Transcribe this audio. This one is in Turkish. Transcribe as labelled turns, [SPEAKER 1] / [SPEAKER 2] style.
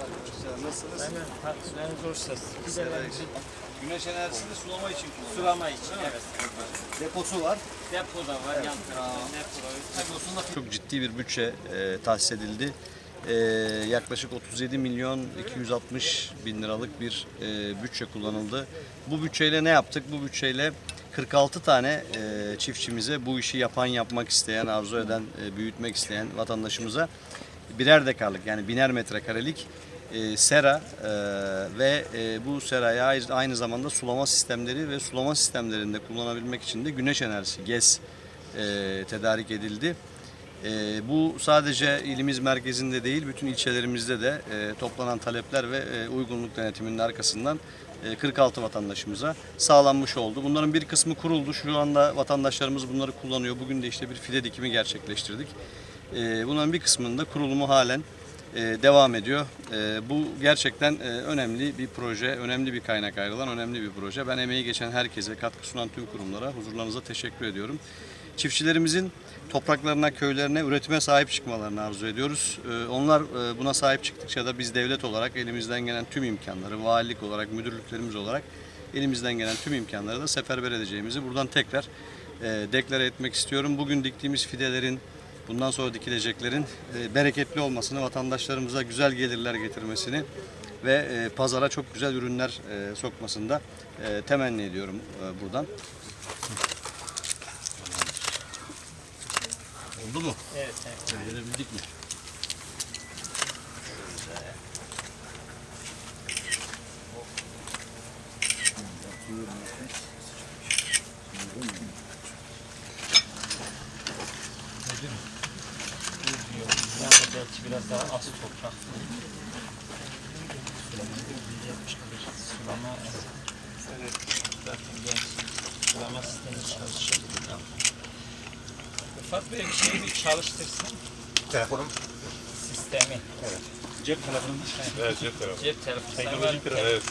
[SPEAKER 1] Arkadaşlar nasılsınız?
[SPEAKER 2] Hemen partileriniz olursa giderlerimizi
[SPEAKER 1] Güneş enerjisini sulama için kullanıyoruz.
[SPEAKER 2] sulama için evet.
[SPEAKER 1] Deposu var.
[SPEAKER 2] Depo da var yan tarafta depo da var.
[SPEAKER 1] Deposunda çok ciddi bir bütçe e, tahsis edildi. E, yaklaşık 37 milyon 260 bin liralık bir e, bütçe kullanıldı. Bu bütçeyle ne yaptık? Bu bütçeyle 46 tane e, çiftçimize bu işi yapan, yapmak isteyen, arzu eden, e, büyütmek isteyen vatandaşımıza birer dekarlık yani biner metrekarelik e, sera e, ve e, bu seraya ay- aynı zamanda sulama sistemleri ve sulama sistemlerinde kullanabilmek için de güneş enerjisi, GES e, tedarik edildi. E, bu sadece ilimiz merkezinde değil, bütün ilçelerimizde de e, toplanan talepler ve e, uygunluk denetiminin arkasından e, 46 vatandaşımıza sağlanmış oldu. Bunların bir kısmı kuruldu. Şu anda vatandaşlarımız bunları kullanıyor. Bugün de işte bir fide dikimi gerçekleştirdik. E, bunların bir kısmında kurulumu halen e, devam ediyor. E, bu gerçekten e, önemli bir proje, önemli bir kaynak ayrılan önemli bir proje. Ben emeği geçen herkese, katkı sunan tüm kurumlara, huzurlarınıza teşekkür ediyorum. Çiftçilerimizin topraklarına, köylerine, üretime sahip çıkmalarını arzu ediyoruz. E, onlar e, buna sahip çıktıkça da biz devlet olarak elimizden gelen tüm imkanları, valilik olarak, müdürlüklerimiz olarak elimizden gelen tüm imkanları da seferber edeceğimizi buradan tekrar e, deklare etmek istiyorum. Bugün diktiğimiz fidelerin, bundan sonra dikileceklerin e, bereketli olmasını, vatandaşlarımıza güzel gelirler getirmesini ve e, pazara çok güzel ürünler e, sokmasını da e, temenni ediyorum buradan. Oldu mu?
[SPEAKER 2] Evet, evet.
[SPEAKER 1] Gelebildik mi?
[SPEAKER 2] Yani belki biraz daha az toprak. Sulama, evet. Zaten genç sulama sistemi çalışıyor. Rıfat Bey bir şey bir çalıştırsın
[SPEAKER 3] Telefonum.
[SPEAKER 2] sistemi.
[SPEAKER 3] Cep telefonum. Evet cep telefonu.
[SPEAKER 2] Cep telefonu.
[SPEAKER 3] Teknolojik bir evet.